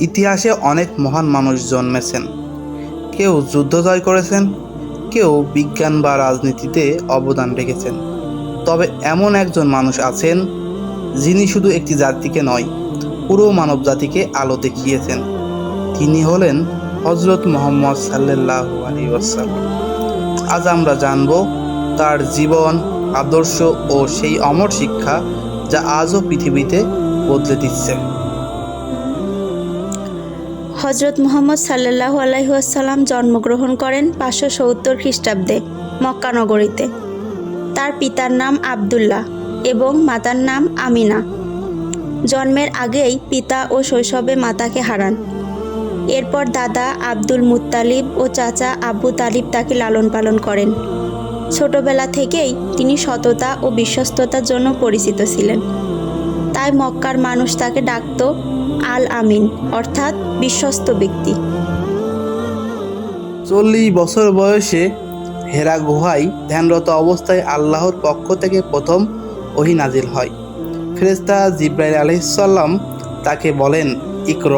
ইতিহাসে অনেক মহান মানুষ জন্মেছেন। কেউ যুদ্ধ জয় করেছেন, কেউ বিজ্ঞান বা রাজনীতিতে অবদান রেখেছেন। তবে এমন একজন মানুষ আছেন, যিনি শুধু একটি জাতিকে নয়, পুরো মানব জাতিকে আলো দেখিয়েছেন। তিনি হলেন হজরত মোহাম্মদ সাল্লাহ আলী ওয়াসাল্লাম। আজ আমরা জানব তার জীবন, আদর্শ ও সেই অমর শিক্ষা যা আজও পৃথিবীতে বদলে দিচ্ছে। হজরত মুহাম্মদ সাল্লাহ আলাইসাল্লাম জন্মগ্রহণ করেন পাঁচশো সত্তর খ্রিস্টাব্দে মক্কানগরীতে তার পিতার নাম আবদুল্লাহ এবং মাতার নাম আমিনা। জন্মের আগেই পিতা ও শৈশবে মাতাকে হারান। এরপর দাদা আব্দুল মুত্তালিব ও চাচা আবু তালিব তাকে লালন পালন করেন। ছোটবেলা থেকেই তিনি সততা ও বিশ্বস্ততার জন্য পরিচিত ছিলেন। তাই মক্কার মানুষ তাকে ডাকত আল আমিন অর্থাৎ বিশ্বস্ত ব্যক্তি। চল্লিশ বছর বয়সে হেরা গুহায় ধ্যানরত অবস্থায় আল্লাহর পক্ষ থেকে প্রথম ওহি নাজিল হয়। ফেরেস্তা জিব্রাইল আলহিসাল্লাম তাকে বলেন, ইকর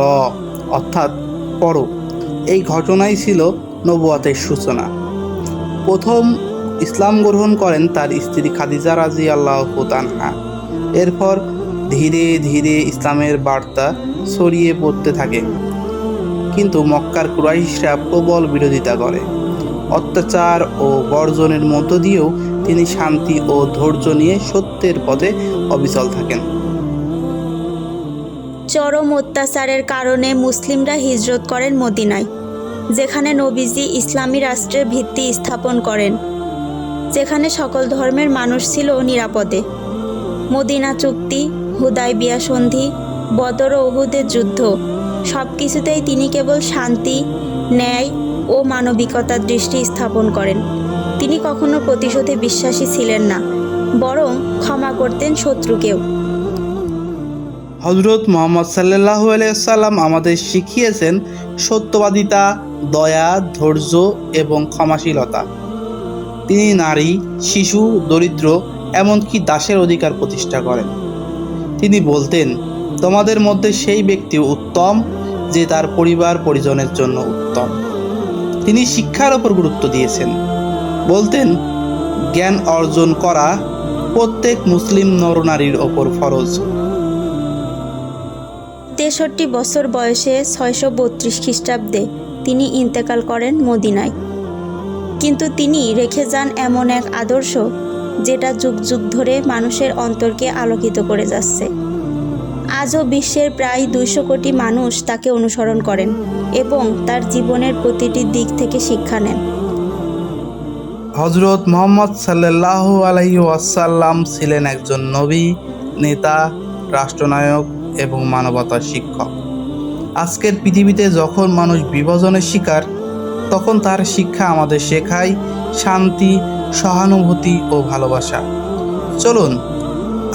অর্থাৎ পড়ো। এই ঘটনাই ছিল নবুয়াতের সূচনা। প্রথম ইসলাম গ্রহণ করেন তার স্ত্রী খাদিজা রাজি আল্লাহ তানহা এরপর ধীরে ধীরে ইসলামের বার্তা ছড়িয়ে পড়তে থাকে। কিন্তু মক্কার কুরাইশরা প্রবল বিরোধিতা করে। অত্যাচার ও বর্জনের মধ্য দিয়েও তিনি শান্তি ও ধৈর্য নিয়ে সত্যের পথে অবিচল থাকেন। চরম অত্যাচারের কারণে মুসলিমরা হিজরত করেন মদিনায়, যেখানে নবীজি ইসলামী রাষ্ট্রের ভিত্তি স্থাপন করেন, যেখানে সকল ধর্মের মানুষ ছিল নিরাপদে। মদিনা চুক্তি হুদাই বিয়া সন্ধি বদর ও উহুদের যুদ্ধ। সব কিছুতেই তিনি কেবল শান্তি, ন্যায় ও মানবিকতার দৃষ্টি স্থাপন করেন। তিনি কখনো প্রতিশোধে বিশ্বাসী ছিলেন না, বরং ক্ষমা করতেন শত্রুকেও। হজরত মোহাম্মদ সাল্লাহ সাল্লাম আমাদের শিখিয়েছেন সত্যবাদিতা, দয়া, ধৈর্য এবং ক্ষমাশীলতা। তিনি নারী, শিশু, দরিদ্র, এমনকি দাসের অধিকার প্রতিষ্ঠা করেন। তিনি বলতেন, তোমাদের মধ্যে সেই ব্যক্তি উত্তম যে তার পরিবার পরিজনের জন্য উত্তম। তিনি শিক্ষার ওপর গুরুত্ব দিয়েছেন। বলতেন, জ্ঞান অর্জন করা প্রত্যেক মুসলিম নরনারীর ওপর ফরজ। তেষট্টি বছর বয়সে ছয়শো বত্রিশ খ্রিস্টাব্দে তিনি ইন্তেকাল করেন মদিনায়। কিন্তু তিনি রেখে যান এমন এক আদর্শ যেটা যুগ যুগ ধরে মানুষের অন্তরকে আলোকিত করে যাচ্ছে। আজও বিশ্বের প্রায় দুইশো কোটি মানুষ তাকে অনুসরণ করেন এবং তার জীবনের প্রতিটি দিক থেকে শিক্ষা নেন। হজরত মোহাম্মদ সাল্লাহ আলহি ওয়াসাল্লাম ছিলেন একজন নবী, নেতা, রাষ্ট্রনায়ক এবং মানবতার শিক্ষক। আজকের পৃথিবীতে যখন মানুষ বিভাজনের শিকার, তখন তার শিক্ষা আমাদের শেখায় শান্তি সহানুভূতি ও ভালোবাসা। চলুন,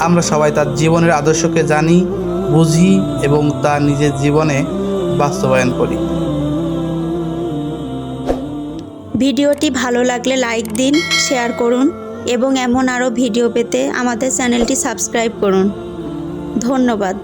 আমরা সবাই তার জীবনের আদর্শকে জানি, বুঝি এবং তা নিজের জীবনে বাস্তবায়ন করি। ভিডিওটি ভালো লাগলে লাইক দিন, শেয়ার করুন এবং এমন আরও ভিডিও পেতে আমাদের চ্যানেলটি সাবস্ক্রাইব করুন। ধন্যবাদ।